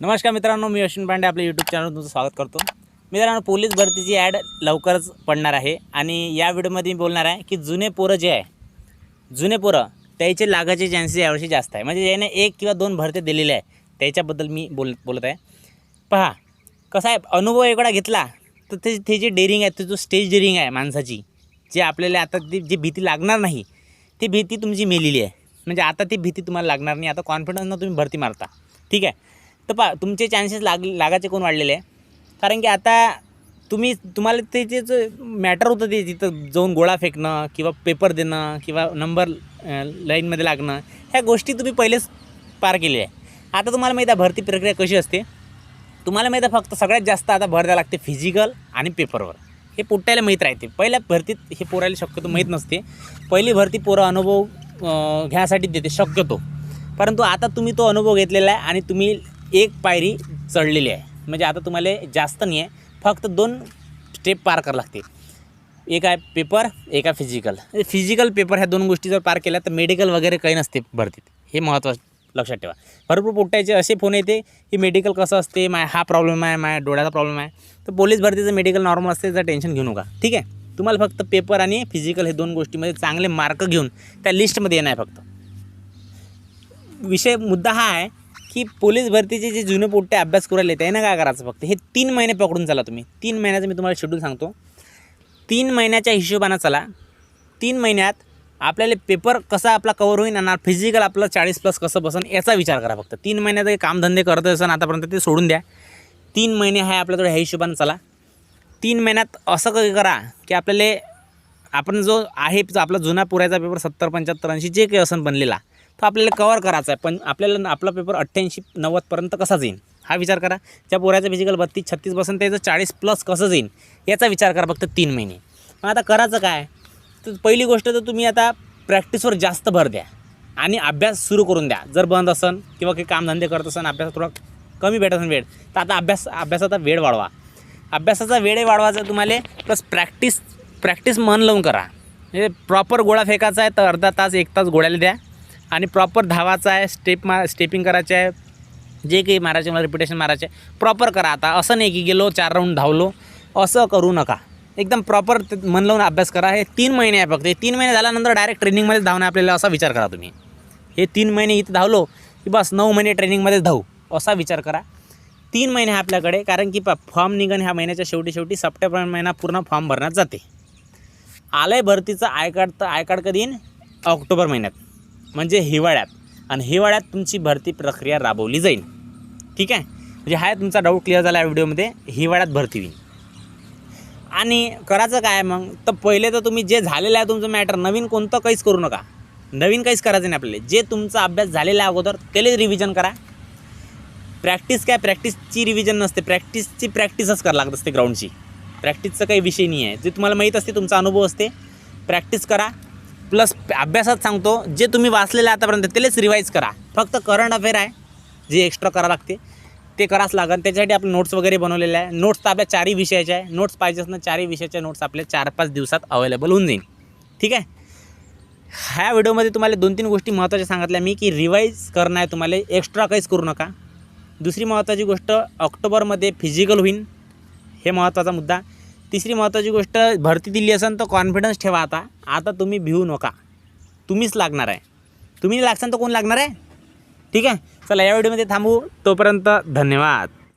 नमस्कार मित्रांनो मी अश्विन पांडे आपल्या यूट्यूब चॅनल तुमचं स्वागत करतो. मित्रांनो पोलीस भरतीची ॲड लवकरच पडणार आहे आणि या व्हिडिओमध्ये मी बोलणार आहे की जुने पोरं जे आहे जुने पोरं त्याचे लागायचे चान्सेस यावर्षी जास्त आहे. म्हणजे याने एक किंवा दोन भरती दिलेले आहे. त्याच्याबद्दल मी बोल बोलत आहे. पहा कसा आहे अनुभव एवढा घेतला तर ते ते जे डेअरिंग आहे ते जो स्टेज डेअरिंग आहे माणसाची जे आपल्याला आता ती जी भीती लागणार नाही ती भीती तुमची मेलेली आहे. म्हणजे आता ती भीती तुम्हाला लागणार नाही आता कॉन्फिडन्सनं तुम्ही भरती मारता. ठीक आहे? तर पा तुमचे चान्सेस लाग लागायचे कोण वाढलेले आहे? कारण की आता तुम्ही तुम्हाला ते जे मॅटर होतं ते तिथं जाऊन गोळा फेकणं किंवा पेपर देणं किंवा नंबर लाईनमध्ये लागणं ह्या गोष्टी तुम्ही पहिलेच पार केल्या आहे. आता तुम्हाला माहीत आहे भरती प्रक्रिया कशी असते? तुम्हाला माहीत आहे फक्त सगळ्यात जास्त आता भर द्यावं लागते फिजिकल आणि पेपरवर हे पोट्याला माहीत राहते. पहिल्या भरतीत हे पोरायला शक्यतो माहीत नसते. पहिली भरती पोरं अनुभव घ्यायसाठी घ्यासाठी देते शक्यतो. परंतु आता तुम्ही तो अनुभव घेतलेला आहे आणि तुम्ही एक पायरी चढलेली आहे. म्हणजे आता तुम्हाला जास्त नाही आहे. फक्त दोन स्टेप पार करावं लागते. एक आहे पेपर एक आहे फिजिकल फिजिकल पेपर ह्या दोन गोष्टी जर पार केल्या तर मेडिकल वगैरे काही नसते भरतीत. हे महत्त्वाचं लक्षात ठेवा. भरपूर पोट्याचे असे फोन येते की मेडिकल कसं असते माय हा प्रॉब्लेम आहे माय डोळ्याचा प्रॉब्लेम आहे. तर पोलीस भरतीचं मेडिकल नॉर्मल असते तर टेन्शन घेऊ नका. ठीक आहे? तुम्हाला फक्त पेपर आणि फिजिकल हे दोन गोष्टीमध्ये चांगले मार्क घेऊन त्या लिस्टमध्ये येणार आहे फक्त. विषय मुद्दा हा आहे की पोलीस भरतीचे जे जुने पोट्टे अभ्यास करायला येते ना काय करायचं फक्त? हे तीन महिने पकडून चला तुम्ही. तीन महिन्याचं मी तुम्हाला शेड्यूल सांगतो. तीन महिन्याच्या हिशोबानं चला. तीन महिन्यात आपल्याला पेपर कसा आपला कवर होईल आणि फिजिकल आपलं चाळीस प्लस कसं बसन याचा विचार करा फक्त. तीन महिन्यात काही कामधंदे करत असन आतापर्यंत ते सोडून द्या. तीन महिने आहे आपल्याकडे ह्या हिशोबानं चला. तीन महिन्यात असं काही करा की आपल्याला आपण जो आहे जो आपला जुना पुरायचा पेपर सत्तर पंच्याहत्तर ऐंशी जे काही असन बनलेला तो आपल्याला कवर करायचा आहे पण आपल्याला आपला पेपर अठ्ठ्याऐंशी नव्वदपर्यंत कसा जाईल हा विचार करा. त्या पोऱ्याचं फिजिकल बत्तीस छत्तीस बसून त्याचं चाळीस प्लस कसं जाईल याचा विचार करा फक्त तीन महिने. मग आता करायचं काय? तर पहिली गोष्ट तर तुम्ही आता प्रॅक्टिसवर जास्त भर द्या. आणि अभ्यास सुरू करून द्या. जर बंद असन किंवा काही कामधंदे करत असन अभ्यास थोडा कमी भेटत असेल वेळ तर आता अभ्यास अभ्यासाचा वेळ वाढवा. अभ्यासाचा वेळही वाढवायचा तुम्हाला प्लस प्रॅक्टिस प्रॅक्टिस मन लावून करा. म्हणजे प्रॉपर गोळा फेकायचा आहे तर अर्धा तास एक तास गोळ्याला द्या. आणि प्रॉपर धावाचा आहे स्टेप मा स्टेपिंग करायचे आहे. जे काही मारायचे मला रिपिटेशन मारायचे प्रॉपर करा आता. असं नाही की गेलो चार राऊंड धावलो. असं करू नका. एकदम प्रॉपर मन लावून अभ्यास करा. हे तीन महिने आहे फक्त. हे तीन महिने झाल्यानंतर डायरेक्ट ट्रेनिंगमध्ये धावणं आपल्याला असा विचार करा तुम्ही. हे तीन महिने इथं धावलो की बस नऊ महिने ट्रेनिंगमध्येच धावू. असा विचार करा. तीन महिने आहे आपल्याकडे कारण की प फॉर्म निघण ह्या महिन्याच्या शेवटी शेवटी सप्टेंबर महिना पूर्ण फॉर्म भरण्यात जाते. आलंय भरतीचं आय कार्ड तर आय कार्ड कधी येईन? ऑक्टोबर महिन्यात. म्हणजे हिवाळ्यात. आणि हिवाळ्यात तुमची भरती प्रक्रिया राबवली जाईल. ठीक आहे? म्हणजे हा तुमचा डाऊट क्लिअर झाला या व्हिडिओमध्ये हिवाळ्यात भरती होईल. आणि करायचं काय मग? तर पहिले तर तुम्ही जे झालेलं आहे तुमचं मॅटर नवीन कोणतं काहीच करू नका. नवीन काहीच करायचं नाही आपल्याला. जे तुमचा अभ्यास झालेला आहे अगोदर त्याला रिव्हिजन करा. प्रॅक्टिस काय? प्रॅक्टिसची रिव्हिजन नसते. प्रॅक्टिसची प्रॅक्टिसच करावं लागत असते ग्राउंडची प्रॅक्टिसचा काही विषय नाही आहे जे तुम्हाला माहीत असते तुमचा अनुभव असते. प्रॅक्टिस करा. प्लस अभ्यासात सांगतो जे तुम्ही वाचलेलं आतापर्यंत त्यालाच रिवाईज करा. फक्त करंट अफेअर आहे जे एक्स्ट्रा करावं लागते ते करावंच लागेल त्याच्यासाठी आपण नोट्स वगैरे बनवलेले आहे. नोट्स तर आपल्या चारही विषयाच्या आहे. नोट्स पाहिजे असणं चारही विषयाच्या नोट्स आपल्या चार पाच दिवसात अवेलेबल होऊन जाईल ठीक आहे? ह्या व्हिडिओमध्ये तुम्हाला दोन तीन गोष्टी महत्त्वाच्या सांगितल्या. मी की रिवाईज करणं आहे तुम्हाला एक्स्ट्रा काहीच करू नका. दुसरी महत्त्वाची गोष्ट ऑक्टोबरमध्ये फिजिकल होईन. हे महत्त्वाचा मुद्दा. तिसरी महत्त्वाची गोष्ट भरती दिली असेल तर कॉन्फिडन्स ठेवा आता. आता तुम्ही भिवू नका. तुम्हीच लागणार आहे. तुम्ही लागसान तर कोण लागणार आहे? ठीक आहे? चला या व्हिडिओमध्ये थांबू. तोपर्यंत धन्यवाद.